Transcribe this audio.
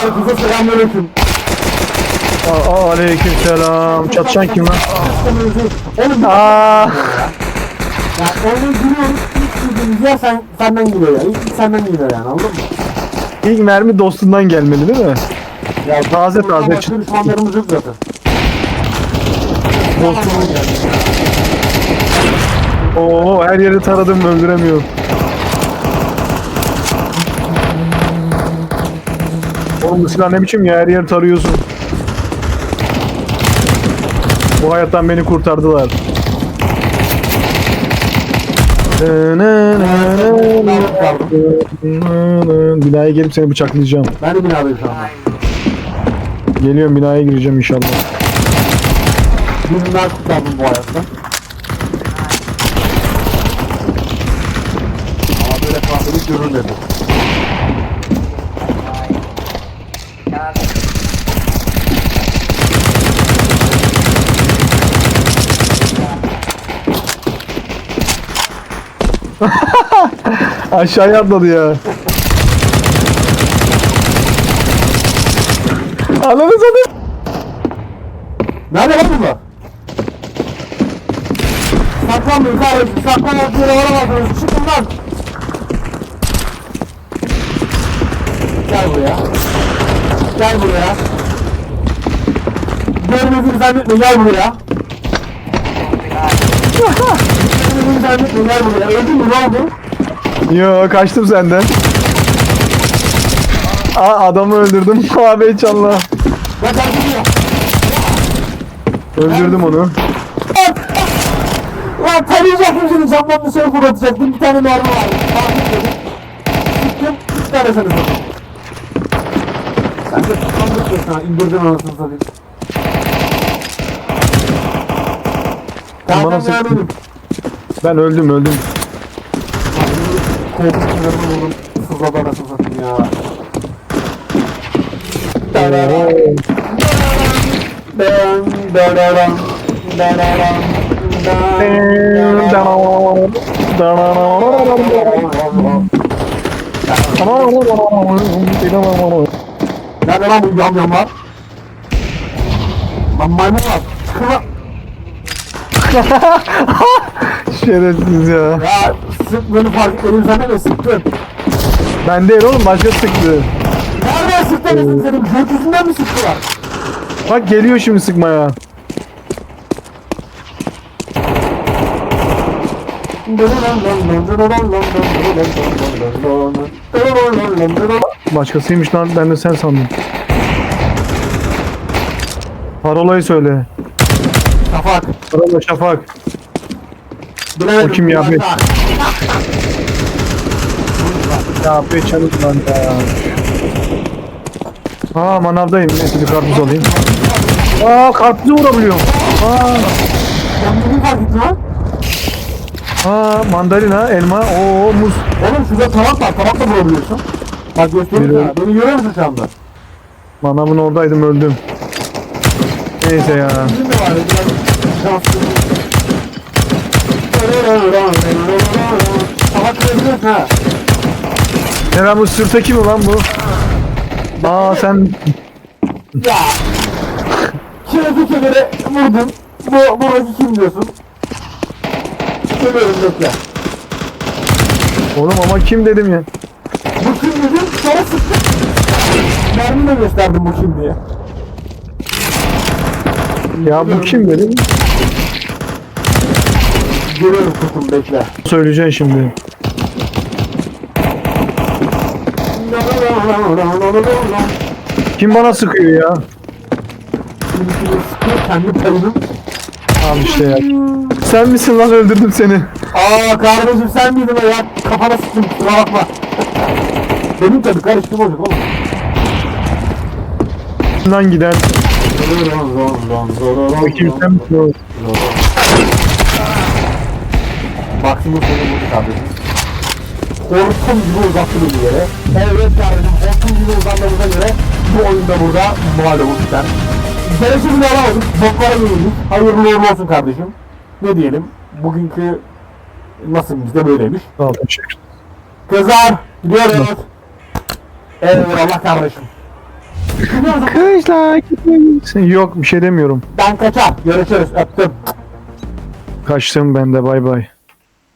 Herkese selamünaleyküm. Aa, aleyküm selam. Çatışan kim lan? Oğlum ya, Aa, onu gülüyoruz. İlk güldüğümüz yer sen, senden geliyor ya. İlk senden geliyor yani anladın mı? ilk mermi dostundan gelmeli değil mi? Ya Taze taze düşmanlarımız yok zaten. Gelmeli. Oo, her yeri taradım öldüremiyorum. Oğlum bu silah ne biçim ya her yeri tarıyorsun. Bu hayattan beni kurtardılar. Binaya gelip seni bıçaklayacağım. Ben de binadayım şu anda. Geliyorum binaya gireceğim inşallah. Birinden kurtardım bu hayatta. Ama böyle kahvelik görünmedi. Aşağıya atladı ya. Ananı satayım. Nerede lan bunlar? Saklanmayın kardeşim. Saklanmak yere varamazsınız. Çıkın lan. Gel buraya. Gel buraya. Görmediğini zannetme gel buraya. Görmediğini zannetme gel buraya. Öldün mü ne oldu? Yo kaçtım senden. Aa adamı öldürdüm. Abi canla. Bak buraya. Öldürdüm onu. Lan tarayacaktım seni camdan dışarı fırlatacaktım. Bir tane mermi vardı. Fark etmedim. Sıktım. Üç tane seni sıktım. Sen de tutandık ya sana. indirdin anasını satayım. Bana Zaten sıktın. vermedim. Ben öldüm öldüm. Korkunç sınırını vurdum. Sızladı anasını satayım ya. Ben dararam, dararam, dararam. Nerede lan bu yamyamlar? Lan maymun var. Şerefsiz ya. Ya sıkmanı fark etmedim sen de sıktın. Ben değil oğlum başka sıktı. Nereden sıktın senin? Gökyüzünden mi sıktılar? Bak geliyor şimdi sıkmaya. Başkasıymış lan ben de sen sandım. Parolayı söyle. Şafak. Parola Şafak. Bilemedim. O kim ya? Şafak. Ya be çabuk lan ya. Aa manavdayım. Neyse bir karpuz alayım. Aa karpuzu vurabiliyorum. Aa, fark ettin ha? aa mandalina, elma, oo muz. Oğlum şurada tabak var. Tabakla vurabiliyorsun. Bak sana. Beni görüyor musun şu anda? Manavın oradaydım öldüm. Neyse ya. Bizim de var. Ha. Lan bu sırtaki mi lan bu? Aa sen Ya. Kirefi kemere vurdun. Bu, buradaki kim diyorsun? Geliyorum bekle. oğlum ama kim dedim ya. Bu kim dedim sonra sıktım. Mermimle gösterdim bu kim diye. Ya bu kim dedim. Görüyorum kutum bekle. Söyleyeceksin şimdi. Kim bana sıkıyor ya? Kendi payını. Al işte ya. Sen misin lan öldürdüm seni. Aa kardeşim sen miydin o ya? Kafana sıktım kusura bakma. Benim tabii karıştım olacak oğlum. Lan giden. O? Bak şimdi seni vurdu kardeşim. Hortum gibi uzattı beni yere. Evet kardeşim hortum gibi uzandığımıza göre bu oyunda burada mağlup sen. Gereksiz alamadık. Boklara yenildik. Hayırlı uğurlu olsun kardeşim. Ne diyelim? Bugünkü nasibimiz de böyleymiş. Sağ ol teşekkür. Kızlar gidiyoruz. Eyvallah kardeşim. Kışla gitmeyin. Yok bir şey demiyorum. Ben kaçar. Görüşürüz. Öptüm. Kaçtım ben de bay bay.